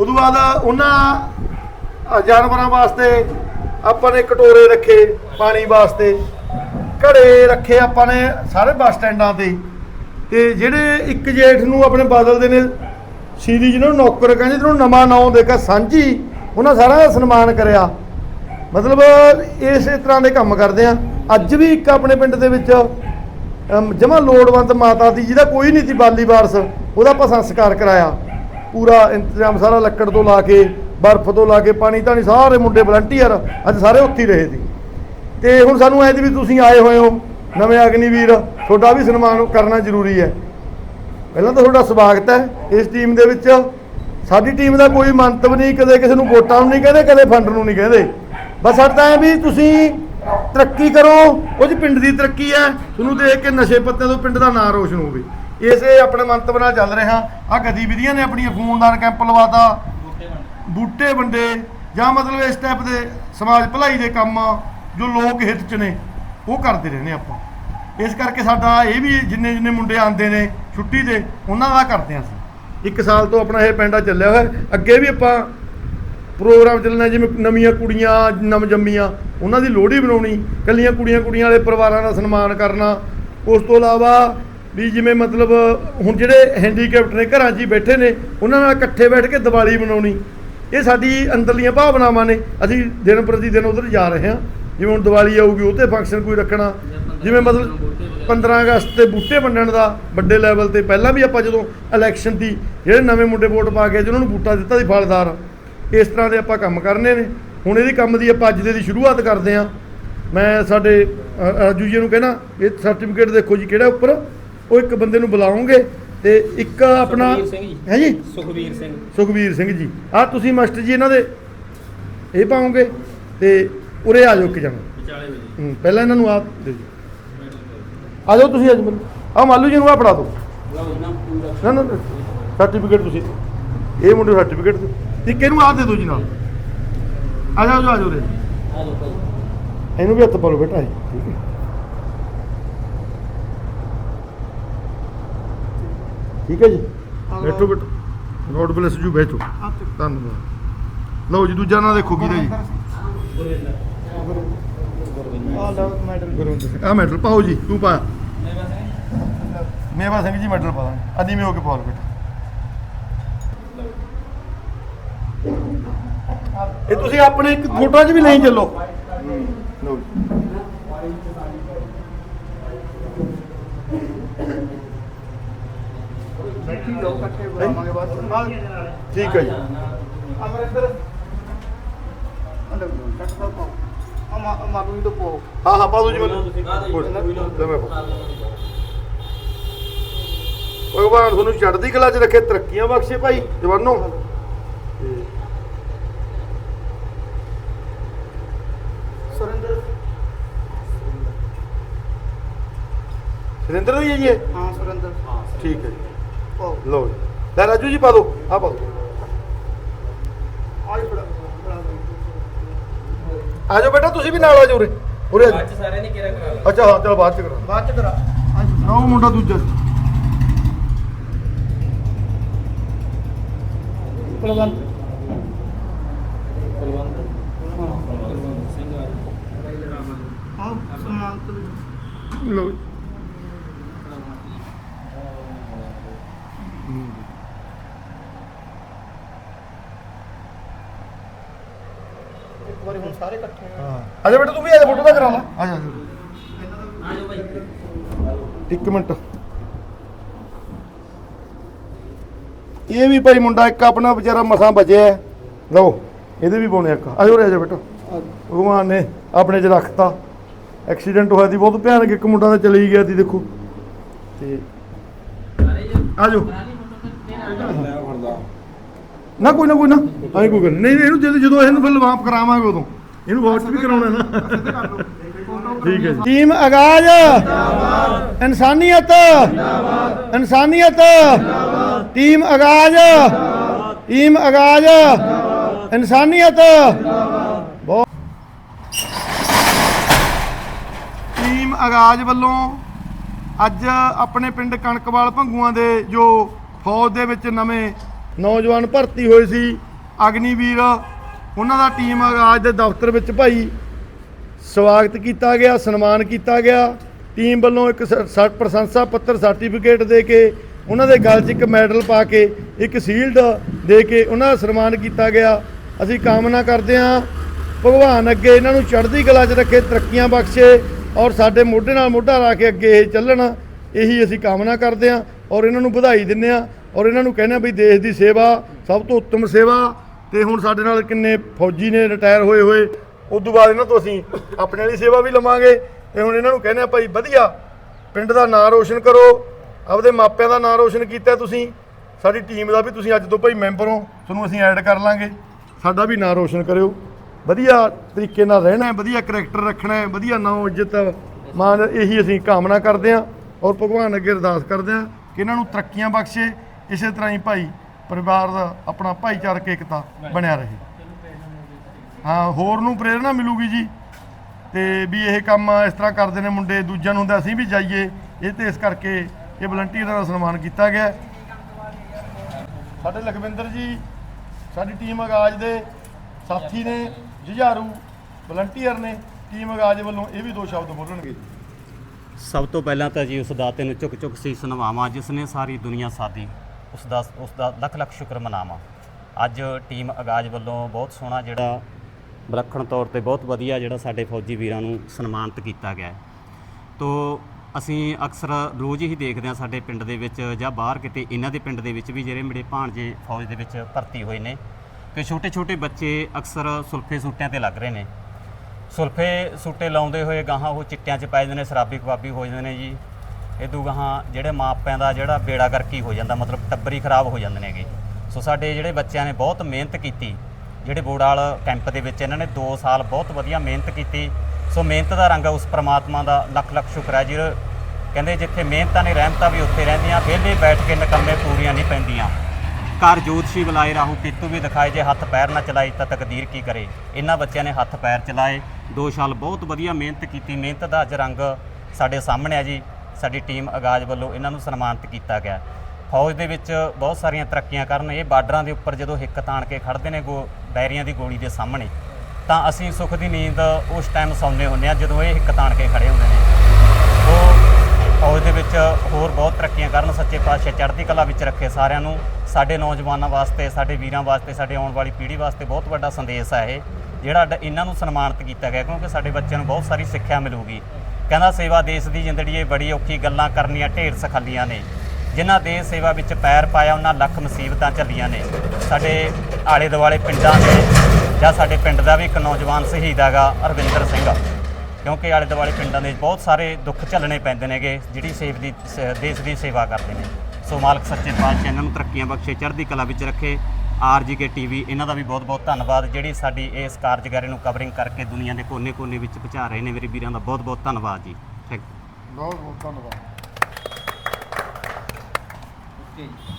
ਉਦੋਂ ਬਾਅਦ ਉਹਨਾਂ ਜਾਨਵਰਾਂ ਵਾਸਤੇ ਆਪਾਂ ਨੇ ਕਟੋਰੇ ਰੱਖੇ, ਪਾਣੀ ਵਾਸਤੇ। ਘੜੇ ਰੱਖੇ ਆਪਾਂ ਨੇ ਸਾਰੇ ਬੱਸ ਸਟੈਂਡਾਂ ਤੇ। ਤੇ ਜਿਹੜੇ ਇੱਕ ਜੇਠ ਨੂੰ ਆਪਣੇ ਬਦਲਦੇ ਨੇ ਸ਼੍ਰੀ ਜਿਹਨੂੰ ਨੌਕਰ ਕਹਿੰਦੇ, ਜਿਹਨੂੰ ਨਵਾਂ ਨਾਂ ਦੇ ਕੇ ਸਾਂਝੀ, ਉਹਨਾਂ ਸਾਰਿਆਂ ਦਾ ਸਨਮਾਨ ਕਰਿਆ। ਮਤਲਬ ਇਸੇ ਤਰ੍ਹਾਂ ਦੇ ਕੰਮ ਕਰਦੇ ਆ। ਅੱਜ ਵੀ ਇੱਕ ਆਪਣੇ ਪਿੰਡ ਦੇ ਵਿੱਚ ਜਮਾ ਲੋੜਵੰਦ ਮਾਤਾ ਦੀ ਜਿਹਦਾ ਕੋਈ ਨਹੀਂ ਸੀ ਬਾਲੀ ਵਾਰਸ, ਉਹਦਾ ਆਪਾਂ ਸੰਸਕਾਰ ਕਰਾਇਆ। ਪੂਰਾ ਇੰਤਜ਼ਾਮ ਸਾਰਾ ਲੱਕੜ ਤੋਂ ਲਾ ਕੇ, ਬਰਫ਼ ਤੋਂ ਲਾ ਕੇ, ਪਾਣੀ ਧਾਣੀ ਸਾਰੇ ਮੁੰਡੇ ਵਲੰਟੀਅਰ ਅੱਜ ਸਾਰੇ ਉੱਥੇ ਹੀ ਰਹੇ ਸੀ। ਤੇ ਹੁਣ ਸਾਨੂੰ ਐਂ ਦੀ ਵੀ ਤੁਸੀਂ ਆਏ ਹੋਏ ਹੋ, ਨਵੇਂ ਅਗਨੀਵੀਰ, ਤੁਹਾਡਾ ਵੀ ਸਨਮਾਨ ਕਰਨਾ ਜ਼ਰੂਰੀ ਹੈ। ਪਹਿਲਾਂ ਤਾਂ ਤੁਹਾਡਾ ਸਵਾਗਤ ਹੈ, ਇਸ ਟੀਮ ਦੇ ਵਿੱਚ ਸਾਡੀ ਟੀਮ ਦਾ ਕੋਈ ਮੰਤਵ ਨਹੀਂ, ਕਦੇ ਕਿਸੇ ਨੂੰ ਵੋਟਾਂ ਨੂੰ ਨਹੀਂ ਕਹਿੰਦੇ, ਕਦੇ ਫੰਡ ਨੂੰ ਨਹੀਂ ਕਹਿੰਦੇ। ਬਸ ਸਾਡਾ ਐ ਵੀ ਤੁਸੀਂ ਤਰੱਕੀ ਕਰੋ, ਉਹ 'ਚ ਪਿੰਡ ਦੀ ਤਰੱਕੀ ਹੈ, ਤੁਹਾਨੂੰ ਦੇਖ ਕੇ ਨਸ਼ੇ ਪੱਤੇ ਤੋਂ ਪਿੰਡ ਦਾ ਨਾਂ ਰੋਸ਼ਨ ਹੋਵੇ। ਇਸੇ ਆਪਣੇ ਮੰਤਵ ਨਾਲ ਚੱਲ ਰਿਹਾ। ਆ ਗਤੀਵਿਧੀਆਂ ਨੇ ਆਪਣੀਆਂ, ਖੂਨਦਾਨ ਕੈਂਪ ਲਵਾਤਾ। ਬੂਟੇ ਵੰਡੇ। ਜਾਂ ਮਤਲਬ ਇਸ ਟਾਈਪ ਦੇ ਸਮਾਜ ਭਲਾਈ ਦੇ ਕੰਮ ਜੋ ਲੋਕ ਹਿੱਤ ਚ ਨੇ, ਉਹ ਕਰਦੇ ਰਹਿੰਦੇ ਆਪਾਂ। ਇਸ ਕਰਕੇ ਸਾਡਾ ਇਹ ਵੀ ਜਿੰਨੇ ਜਿੰਨੇ ਮੁੰਡੇ ਆਉਂਦੇ ਨੇ ਛੁੱਟੀ ਦੇ ਉਹਨਾਂ ਦਾ ਕਰਦੇ ਹਾਂ ਅਸੀਂ। ਇੱਕ ਸਾਲ ਤੋਂ ਆਪਣਾ ਇਹ ਪਿੰਡਾ ਚੱਲਿਆ ਹੋਇਆ। ਅੱਗੇ ਵੀ ਆਪਾਂ ਪ੍ਰੋਗਰਾਮ ਚੱਲਣਾ ਜਿਵੇਂ ਨਵੀਆਂ ਕੁੜੀਆਂ ਨਵ ਜੰਮੀਆਂ ਉਹਨਾਂ ਦੀ ਲੋਹੜੀ ਬਣਾਉਣੀ ਕੱਲੀਆਂ ਕੁੜੀਆਂ ਕੁੜੀਆਂ ਵਾਲੇ ਪਰਿਵਾਰਾਂ ਦਾ ਸਨਮਾਨ ਕਰਨਾ। ਉਸ ਤੋਂ ਇਲਾਵਾ ਵੀ ਜਿਵੇਂ ਮਤਲਬ, ਹੁਣ ਜਿਹੜੇ ਹੈਂਡੀਕੈਪਟ ਨੇ, ਘਰਾਂ 'ਚ ਹੀ ਬੈਠੇ ਨੇ, ਉਹਨਾਂ ਨਾਲ ਇਕੱਠੇ ਬੈਠ ਕੇ ਦੀਵਾਲੀ ਮਨਾਉਣੀ, ਇਹ ਸਾਡੀ ਅੰਦਰਲੀਆਂ ਭਾਵਨਾਵਾਂ ਨੇ। ਅਸੀਂ ਦਿਨ ਪ੍ਰਤੀ ਦਿਨ ਉਧਰ ਜਾ ਰਹੇ ਹਾਂ। ਜਿਵੇਂ ਹੁਣ ਦੀਵਾਲੀ ਆਊਗੀ, ਉਹ ਤੇ ਫੰਕਸ਼ਨ ਕੋਈ ਰੱਖਣਾ। ਜਿਵੇਂ ਮਤਲਬ 15 ਅਗਸਤ ਤੇ ਬੂਟੇ ਵੰਡਣ ਦਾ ਵੱਡੇ ਲੈਵਲ ਤੇ ਪਹਿਲਾਂ ਵੀ ਆਪਾਂ ਜਦੋਂ ਇਲੈਕਸ਼ਨ ਦੀ ਜਿਹੜੇ ਨਵੇਂ ਮੁੰਡੇ ਵੋਟ ਪਾ ਕੇ ਜਿਹਨਾਂ ਨੂੰ ਬੂਟਾ ਦਿੱਤਾ ਸੀ ਫਲਦਾਰ, ਇਸ ਤਰ੍ਹਾਂ ਦੇ ਆਪਾਂ ਕੰਮ ਕਰਨੇ ਨੇ। ਹੁਣ ਇਹਦੀ ਕੰਮ ਦੀ ਆਪਾਂ ਅੱਜ ਦੇ ਦੀ ਸ਼ੁਰੂਆਤ ਕਰਦੇ ਹਾਂ। ਮੈਂ ਸਾਡੇ ਰਾਜੂ ਜੀ ਨੂੰ ਕਹਿਣਾ, ਇਹ ਸਰਟੀਫਿਕੇਟ ਦੇਖੋ ਜੀ ਕਿਹੜਾ ਉੱਪਰ। ਉਹ ਇੱਕ ਬੰਦੇ ਨੂੰ ਬੁਲਾਉਂਗੇ ਤੇ ਇੱਕ ਆਪਣਾ ਜੀ। ਹੈ ਜੀ? ਸੁਖਵੀਰ ਸਿੰਘ। ਸੁਖਵੀਰ ਸਿੰਘ ਜੀ। ਆ ਤੁਸੀਂ ਮਾਸਟਰ ਜੀ ਇਹਨਾਂ ਦੇ ਇਹ ਪਾਉਂਗੇ ਤੇ ਉਰੇ ਆ ਜਾਓ ਇੱਕ ਜਣਾ। ਹੂੰ, ਪਹਿਲਾਂ ਇਹਨਾਂ ਨੂੰ ਆ ਦੇ ਦਿਓ। ਆ ਜਾਓ ਤੁਸੀਂ ਅੱਜ ਮੈਨੂੰ ਆ ਮਾਲੂ ਜੀ ਨੂੰ ਆ ਫੜਾ ਦਿਓ। ਨਾ ਨਾ ਸਰਟੀਫਿਕੇਟ ਤੁਸੀਂ ਇਹ ਮੁੰਡੇ ਸਰਟੀਫਿਕੇਟ ਦਿਓ। ਇੱਕ ਇਹਨੂੰ ਆ ਦੇ ਦਿਓ ਜੀ ਨਾਲ। ਆ ਜਾਓ ਆ ਜਾਓ ਰੇ ਇਹਨੂੰ ਵੀ ਹੱਥ ਪਾ ਲਓ ਬੇਟਾ ਠੀਕ ਹੈ। ਠੀਕ ਹੈ ਜੀ? ਬੈਠੋ ਬੈਠੋ। ਗੋਡ ਬlesਸ ਯੂ ਬੈਠੋ। ਧੰਨਵਾਦ। ਲਓ ਜੀ ਦੂਜਾ ਨਾਂ ਦੇਖੋ ਕਿਹਦਾ ਜੀ? ਗੁਰਵਿੰਦਰ। ਸਿੰਘ ਆ ਮੈਡਲ ਪਾਓ ਜੀ ਤੂੰ ਪਾ। ਮੇਵਾ ਸਿੰਘ ਜੀ ਮੈਡਲ ਪਾ ਦਾਂਗੇ। ਅਦੀ ਮੇ ਹੋ ਕੇ ਪਾਓ ਬੇਟਾ ਇਹ ਤੁਸੀਂ ਆਪਣੇ ਇੱਕ ਫੋਟੋ 'ਚ ਵੀ ਨਹੀਂ ਚੱਲੋ। ਲਓ ਜੀ। ਬੈਠੀ ਜਾਓ ਇਕੱਠੇ ਬੁਲਾਵਾਂਗੇ ਬਸ। ਠੀਕ ਹੈ ਜੀ। ਅਮਰਿੰਦਰ। ਅੰਦਰ ਕੱਟ ਦਾ ਪਾਓ। ਅਮਾ ਮਾਰੂ ਹੀ ਤੋਂ ਪਾਓ। ਹਾਂ ਹਾਂ ਪਾ ਦੋ ਜੀ ਮੈਨੂੰ। ਲੈ ਮੈਂ ਪਾ ਭਗਵਾਨ ਤੁਹਾਨੂੰ ਚੜ੍ਹਦੀ ਕਲਾ 'ਚ ਰੱਖੇ ਤਰੱਕੀਆਂ ਬਖਸ਼ੇ ਭਾਈ ਜਵਾਨੋ। ਸੁਰਿੰਦਰ। ਸੁਰਿੰਦਰ ਦੀ ਹੈ ਜੀ ਹਾਂ ਸੁਰਿੰਦਰ। ਠੀਕ ਹੈ ਜੀ। ਜੀ। ਲੈ ਰਾਜੂ ਜੀ ਪਾ ਦੋ ਆ ਪਾ ਦੋ ਆ ਜਾਓ ਬੇਟਾ ਤੁਸੀਂ ਵੀ ਨਾਲ ਆ ਜਾਓ ਉਰੇ। ਉਰੇ ਆ ਜਾਓ। ਅੱਜ ਸਾਰੇ ਨੇ ਕਿਹੜਾ ਕਰਾ ਲਾ ਅੱਛਾ ਹਾਂ ਚਲੋ ਬਾਅਦ ਚ ਕਰਾਂ ਬਾਅਦ ਚ ਕਰਾ। ਨਾ ਉਹ ਮੁੰਡਾ ਦੂਜਾ। ਕੁਲਵੰਤ ਕੁਲਵੰਤ ਕੁਲਵੰਤ ਸਿੰਘ ਆ ਹਾਂ ਸਮਾਂਤ ਲਓ ਜੀ। ਇੱਕ ਹੁਣ ਸਾਰੇ ਇਕੱਠੇ ਹੋਏ। ਹਾਂ। ਆ ਬੇਟਾ, ਤੂੰ ਵੀ ਆ ਜਾ, ਫੋਟੋ ਦਾ ਕਰਾ ਲਾ ਆ ਜਾ ਆ ਜਾ। ਆ ਜਾਓ ਮਿੰਟ। ਇਹ ਵੀ ਭਾਈ ਮੁੰਡਾ ਇੱਕ ਆਪਣਾ ਵਿਚਾਰਾ ਮਸਾਂ ਬਚਿਆ ਹੈ। ਲਓ, ਇਹਦੇ ਵੀ ਪਾਉਣੇ ਇੱਕ। ਆਜੋ ਰੇ ਆ ਜਾ ਬੇਟਾ। ਭਗਵਾਨ ਨੇ ਆਪਣੇ 'ਚ ਰੱਖਤਾ। ਐਕਸੀਡੈਂਟ ਹੋਇਆ ਸੀ, ਬਹੁਤ ਭਿਆਨਕ। ਇੱਕ ਮੁੰਡਾ ਤਾਂ ਚਲੀ ਗਿਆ ਸੀ, ਦੇਖੋ। ਤੇ ਆਜੋ ਨਾ ਕੋਈ ਨਾ ਕੋਈ ਨਾ। ਆਈ ਕੋਈ ਗੱਲ ਨਹੀਂ ਨਹੀਂ, ਇਹਨੂੰ ਜਦੋਂ ਜਦੋਂ ਇਹਨੂੰ ਫਿਰ ਲਵਾਪ ਕਰਾਵਾਂਗੇ ਉਦੋਂ। ਇਹਨੂੰ ਵਾਟ ਵੀ ਕਰਾਉਣਾ ਨਾ। ਠੀਕ ਹੈ ਜੀ। ਟੀਮ ਆਗਾਜ਼। ਜਿੰਦਾਬਾਦ ਇਨਸਾਨੀਅਤ। ਜਿੰਦਾਬਾਦ ਇਨਸਾਨੀਅਤ। ਟੀਮ ਆਗਾਜ਼। ਟੀਮ ਆਗਾਜ਼। ਇਨਸਾਨੀਅਤ। ਬਹੁਤ ਟੀਮ ਆਗਾਜ਼ ਵੱਲੋਂ ਅੱਜ ਆਪਣੇ ਪਿੰਡ ਕਣਕਵਾਲ ਭੰਗੂਆਂ ਦੇ ਜੋ ਫੌਜ ਦੇ ਵਿੱਚ ਨਵੇਂ ਨੌਜਵਾਨ ਭਰਤੀ ਹੋਏ ਸੀ। ਅਗਨੀਵੀਰ, ਉਹਨਾਂ ਦਾ ਟੀਮ ਆਗਾਜ਼ ਦੇ ਦਫ਼ਤਰ ਵਿੱਚ ਭਾਈ। ਸਵਾਗਤ ਕੀਤਾ ਗਿਆ, ਸਨਮਾਨ ਕੀਤਾ ਗਿਆ। ਟੀਮ ਵੱਲੋਂ ਇੱਕ ਸ- ਸ- ਪ੍ਰਸ਼ੰਸਾ ਪੱਤਰ ਸਰਟੀਫਿਕੇਟ ਦੇ ਕੇ, ਉਹਨਾਂ ਦੇ ਗਲ 'ਚ ਇੱਕ ਮੈਡਲ ਪਾ ਕੇ, ਇੱਕ ਸ਼ੀਲਡ ਦੇ ਕੇ ਉਹਨਾਂ ਦਾ ਸਨਮਾਨ ਕੀਤਾ ਗਿਆ। ਅਸੀਂ ਕਾਮਨਾ ਕਰਦੇ ਹਾਂ, ਭਗਵਾਨ ਅੱਗੇ ਇਹਨਾਂ ਨੂੰ ਚੜ੍ਹਦੀ ਕਲਾ 'ਚ ਰੱਖੇ, ਤਰੱਕੀਆਂ ਬਖਸ਼ੇ ਔਰ ਸਾਡੇ ਮੋਢੇ ਨਾਲ ਮੋਢਾ ਲਾ ਕੇ ਅੱਗੇ ਇਹ ਚੱਲਣ। ਇਹੀ ਅਸੀਂ ਕਾਮਨਾ ਕਰਦੇ ਹਾਂ ਔਰ ਇਹਨਾਂ ਨੂੰ ਵਧਾਈ ਦਿੰਦੇ ਹਾਂ। ਔਰ ਇਹਨਾਂ ਨੂੰ ਕਹਿੰਦੇ ਹਾਂ ਵੀ ਦੇਸ਼ ਦੀ ਸੇਵਾ, ਸਭ ਤੋਂ ਉੱਤਮ ਸੇਵਾ। ਤੇ ਹੁਣ ਸਾਡੇ ਨਾਲ ਕਿੰਨੇ ਫੌਜੀ ਨੇ ਰਿਟਾਇਰ ਹੋਏ ਹੋਏ। ਉਸ ਤੋਂ ਬਾਅਦ ਇਹਨਾਂ ਤੋਂ ਅਸੀਂ ਆਪਣੇ ਵਾਲੀ ਸੇਵਾ ਵੀ ਲਵਾਂਗੇ। ਤੇ ਹੁਣ ਇਹਨਾਂ ਨੂੰ ਕਹਿੰਦੇ ਆ, ਭਾਈ ਵਧੀਆ, ਪਿੰਡ ਦਾ ਨਾਂ ਰੋਸ਼ਨ ਕਰੋ। ਆਪਦੇ ਮਾਪਿਆਂ ਦਾ ਨਾਂ ਰੋਸ਼ਨ ਕੀਤਾ ਤੁਸੀਂ। ਸਾਡੀ ਟੀਮ ਦਾ ਵੀ ਤੁਸੀਂ ਅੱਜ ਤੋਂ ਭਾਈ ਮੈਂਬਰ ਹੋ। ਤੁਹਾਨੂੰ ਅਸੀਂ ਐਡ ਕਰ ਲਾਂਗੇ। ਸਾਡਾ ਵੀ ਨਾਂ ਰੋਸ਼ਨ ਕਰਿਓ। ਵਧੀਆ ਤਰੀਕੇ ਨਾਲ ਰਹਿਣਾ ਹੈ, ਵਧੀਆ ਕਰੈਕਟਰ ਰੱਖਣਾ ਹੈ, ਵਧੀਆ ਨਾਂ, ਇੱਜ਼ਤ ਮਾਨ ਇਹੀ ਅਸੀਂ ਕਾਮਨਾ ਕਰਦੇ ਹਾਂ। ਔਰ ਭਗਵਾਨ ਅੱਗੇ ਅਰਦਾਸ ਕਰਦੇ ਹਾਂ ਕਿ ਇਹਨਾਂ ਨੂੰ ਤਰੱਕੀਆਂ ਬਖਸ਼ੇ। ਇਸੇ ਤਰ੍ਹਾਂ ਹੀ ਭਾਈ ਪਰਿਵਾਰ ਦਾ ਆਪਣਾ ਭਾਈਚਾਰਕ ਏਕਤਾ ਬਣਿਆ ਰਹੇ। ਹਾਂ ਹੋਰ ਨੂੰ ਪ੍ਰੇਰਣਾ ਮਿਲੂਗੀ ਜੀ। ਤੇ ਵੀ ਇਹ ਕੰਮ ਇਸ ਤਰ੍ਹਾਂ ਕਰਦੇ ਨੇ ਮੁੰਡੇ ਦੂਜਿਆਂ ਨੂੰ ਹੁੰਦਾ ਅਸੀਂ ਵੀ ਜਾਈਏ। ਇਹ ਤੇ ਇਸ ਕਰਕੇ ਇਹ ਵਲੰਟੀਅਰਾਂ ਦਾ ਸਨਮਾਨ ਕੀਤਾ ਗਿਆ। ਸਾਡੇ ਲਖਵਿੰਦਰ ਜੀ ਸਾਡੀ ਟੀਮ ਆਗਾਜ਼ ਦੇ ਸਾਥੀ ਨੇ ਜੁਝਾਰੂ ਵਲੰਟੀਅਰ ਨੇ ਟੀਮ ਆਗਾਜ਼ ਵੱਲੋਂ ਇਹ ਵੀ ਦੋ ਸ਼ਬਦ ਬੋਲਣਗੇ। ਸਭ ਤੋਂ ਪਹਿਲਾਂ ਤਾਂ ਜੀ ਉਸ ਦਾਤੇ ਨੂੰ ਚੁੱਕ ਚੁੱਕ ਸੀਸ ਨਵਾਵਾਂ ਜਿਸ ਨੇ ਸਾਰੀ ਦੁਨੀਆ ਸਾਦੀ। ਉਸ ਦਾ ਉਸ ਦਾ ਲੱਖ ਲੱਖ ਸ਼ੁਕਰ ਮਨਾਵਾਂ। ਅੱਜ ਟੀਮ ਆਗਾਜ਼ ਵੱਲੋਂ ਬਹੁਤ ਸੋਹਣਾ ਜਿਹੜਾ ਵਿਲੱਖਣ ਤੌਰ ਤੇ ਬਹੁਤ ਵਧੀਆ ਜਿਹੜਾ ਸਾਡੇ ਫੌਜੀ ਵੀਰਾਂ ਨੂੰ ਸਨਮਾਨਿਤ ਕੀਤਾ ਗਿਆ ਤੋ ਅਸੀਂ ਅਕਸਰ ਰੋਜ਼ ਹੀ ਦੇਖਦੇ ਹਾਂ ਸਾਡੇ ਪਿੰਡ ਦੇ ਵਿੱਚ ਜਾਂ ਬਾਹਰ ਕਿਤੇ ਇਹਨਾਂ ਦੇ ਪਿੰਡ ਦੇ ਵਿੱਚ ਵੀ ਜਿਹੜੇ ਮੇਰੇ ਭਾਣਜੇ ਫੌਜ ਦੇ ਵਿੱਚ ਭਰਤੀ ਹੋਏ ਨੇ ਤੇ ਛੋਟੇ ਛੋਟੇ ਬੱਚੇ ਅਕਸਰ ਸੁਲਫੇ ਸੂਟਿਆਂ ਤੇ ਲੱਗ ਰਹੇ ਨੇ। ਸੁਲਫੇ ਸੂਟੇ ਲਾਉਂਦੇ ਹੋਏ ਗਾਹਾਂ ਉਹ ਚਿੱਟਿਆਂ 'ਚ ਪੈ ਜਾਂਦੇ ਨੇ ਸ਼ਰਾਬੀ ਕਬਾਬੀ ਹੋ ਜਾਂਦੇ ਨੇ ਜੀ। ਇਦੋਂ ਗਾਹਾਂ ਜਿਹੜੇ ਮਾਪਿਆਂ ਦਾ ਜਿਹੜਾ ਬੇੜਾ ਗਰਕੀ ਹੋ ਜਾਂਦਾ, ਮਤਲਬ ਟੱਬਰੀ ਖਰਾਬ ਹੋ ਜਾਂਦੇ ਨੇਗੇ ਸੋ ਸਾਡੇ ਜਿਹੜੇ ਬੱਚਿਆਂ ਨੇ ਬਹੁਤ ਮਿਹਨਤ ਕੀਤੀ, ਜਿਹੜੇ ਬੋੜਾਲ ਕੈਂਪ ਦੇ ਵਿੱਚ ਇਹਨਾਂ ਨੇ 2 ਸਾਲ ਬਹੁਤ ਵਧੀਆ ਮਿਹਨਤ ਕੀਤੀ। ਸੋ ਮਿਹਨਤ ਦਾ ਰੰਗ ਉਸ ਪ੍ਰਮਾਤਮਾ ਦਾ, ਲੱਖ ਲੱਖ ਸ਼ੁਕਰ ਹੈ ਜੀ। ਕਹਿੰਦੇ ਜਿੱਥੇ ਮਿਹਨਤਾਂ ਨੇ ਰਹਿਮਤਾਂ ਵੀ ਉੱਥੇ ਰਹਿੰਦੀਆਂ, ਵਿਹਲੇ ਬੈਠ ਕੇ ਨਕੰਮੇ ਪੂਰੀਆਂ ਨਹੀਂ ਪੈਂਦੀਆਂ। ਘਰ ਜੋਤਸ਼ੀ ਬੁਲਾਏ, ਰਾਹੂ ਪੀਤੂ ਵੀ ਦਿਖਾਏ, ਜੇ ਹੱਥ ਪੈਰ ਨਾ ਚਲਾਈ ਤਾਂ ਤਕਦੀਰ ਕੀ ਕਰੇ? ਇਹਨਾਂ ਬੱਚਿਆਂ ਨੇ ਹੱਥ ਪੈਰ ਚਲਾਏ, ਦੋ ਸਾਲ ਬਹੁਤ ਵਧੀਆ ਮਿਹਨਤ ਕੀਤੀ। ਮਿਹਨਤ ਦਾ ਅੱਜ ਰੰਗ ਸਾਡੇ ਸਾਹਮਣੇ ਆ ਜੀ। ਸਾਡੀ ਟੀਮ ਆਗਾਜ਼ ਵੱਲੋਂ ਇਹਨਾਂ ਨੂੰ ਸਨਮਾਨਿਤ ਕੀਤਾ ਗਿਆ। ਫੌਜ ਦੇ ਵਿੱਚ ਬਹੁਤ ਸਾਰੀਆਂ ਤਰੱਕੀਆਂ ਕਰਨ, ਇਹ ਬਾਰਡਰਾਂ ਦੇ ਉੱਪਰ ਜਦੋਂ ਹਿੱਕ ਤਾਣ ਕੇ ਖੜਦੇ ਨੇ ਗੋ ਬੈਰੀਆਂ ਦੀ ਗੋਲੀ ਦੇ ਸਾਹਮਣੇ, ਤਾਂ ਅਸੀਂ ਸੁੱਖ ਦੀ ਨੀਂਦ ਉਸ ਟਾਈਮ ਸੌਂਦੇ ਹੁੰਦੇ ਆ ਜਦੋਂ ਇਹ ਹਿੱਕ ਤਾਣ ਕੇ ਖੜੇ ਹੁੰਦੇ ਨੇ। ਉਹ ਫੌਜ ਦੇ ਵਿੱਚ ਹੋਰ ਬਹੁਤ ਤਰੱਕੀਆਂ ਕਰਨ, ਸੱਚੇ ਪਾਤਸ਼ਾਹ ਚੜ੍ਹਦੀ ਕਲਾ ਵਿੱਚ ਰੱਖੇ ਸਾਰਿਆਂ ਨੂੰ। ਸਾਡੇ ਨੌਜਵਾਨਾਂ ਵਾਸਤੇ, ਸਾਡੇ ਵੀਰਾਂ ਵਾਸਤੇ, ਸਾਡੇ ਆਉਣ ਵਾਲੀ ਪੀੜ੍ਹੀ ਵਾਸਤੇ ਬਹੁਤ ਵੱਡਾ ਸੰਦੇਸ਼ ਹੈ ਇਹ, ਜਿਹੜਾ ਡ- ਇਹਨਾਂ ਨੂੰ ਸਨਮਾਨਿਤ ਕੀਤਾ ਗਿਆ, ਕਿਉਂਕਿ ਸਾਡੇ ਬੱਚਿਆਂ ਨੂੰ ਬਹੁਤ ਸਾਰੀ ਸਿੱਖਿਆ ਮਿਲੂਗੀ। ਕਹਿੰਦਾ ਸੇਵਾ ਦੇਸ਼ ਦੀ ਜ਼ਿੰਦੜੀਏ ਬੜੀ ਔਖੀ ਗੱਲਾਂ ਕਰਨੀਆਂ ਢੇਰ ਸਖੱਲੀਆਂ ਨੇ। ਜਿਨ੍ਹਾਂ ਦੇਸ਼ ਸੇਵਾ ਵਿੱਚ ਪੈਰ ਪਾਇਆ, ਉਹਨਾਂ ਲੱਖ ਮੁਸੀਬਤਾਂ ਝੱਲੀਆਂ ਨੇ। ਸਾਡੇ ਆਲੇ ਦੁਆਲੇ ਪਿੰਡਾਂ ਦੇ ਜਾਂ ਸਾਡੇ ਪਿੰਡ ਦਾ ਵੀ ਇੱਕ ਨੌਜਵਾਨ ਸ਼ਹੀਦ ਹੈਗਾ, ਅਰਵਿੰਦਰ ਸਿੰਘ। ਕਿਉਂਕਿ ਆਲੇ ਦੁਆਲੇ ਪਿੰਡਾਂ ਦੇ ਬਹੁਤ ਸਾਰੇ ਦੁੱਖ ਝੱਲਣੇ ਪੈਂਦੇ ਨੇਗੇ, ਜਿਹੜੀ ਸੇਵ ਦੀ, ਸ- ਦੇਸ਼ ਦੀ ਸੇਵਾ ਕਰਦੇ ਨੇ। ਸੋ ਮਾਲਕ ਸੱਚੇ ਪਾਤਸ਼ਾਹ ਇਹਨਾਂ ਨੂੰ ਤਰੱਕੀਆਂ ਬਖਸ਼ੇ, ਚੜ੍ਹਦੀ ਕਲਾ ਵਿੱਚ ਰੱਖੇ। ਆਰਜੀਕੇ ਟੀਵੀ, ਇਹਨਾਂ ਦਾ ਵੀ ਬਹੁਤ-ਬਹੁਤ ਧੰਨਵਾਦ, ਜਿਹੜੀ ਸਾਡੀ ਇਸ ਕਾਰਜਕਾਰੀ ਨੂੰ ਕਵਰਿੰਗ ਕਰਕੇ ਦੁਨੀਆ ਦੇ ਕੋਨੇ-ਕੋਨੇ ਵਿੱਚ ਪਹੁੰਚਾ ਰਹੇ ਨੇ, ਮੇਰੇ ਵੀਰਾਂ ਦਾ ਬਹੁਤ-ਬਹੁਤ ਧੰਨਵਾਦ ਜੀ। ਥੈਂਕ ਬਹੁਤ ਬਹੁਤ ਧੰਨਵਾਦ। ਓਕੇ ਜੀ।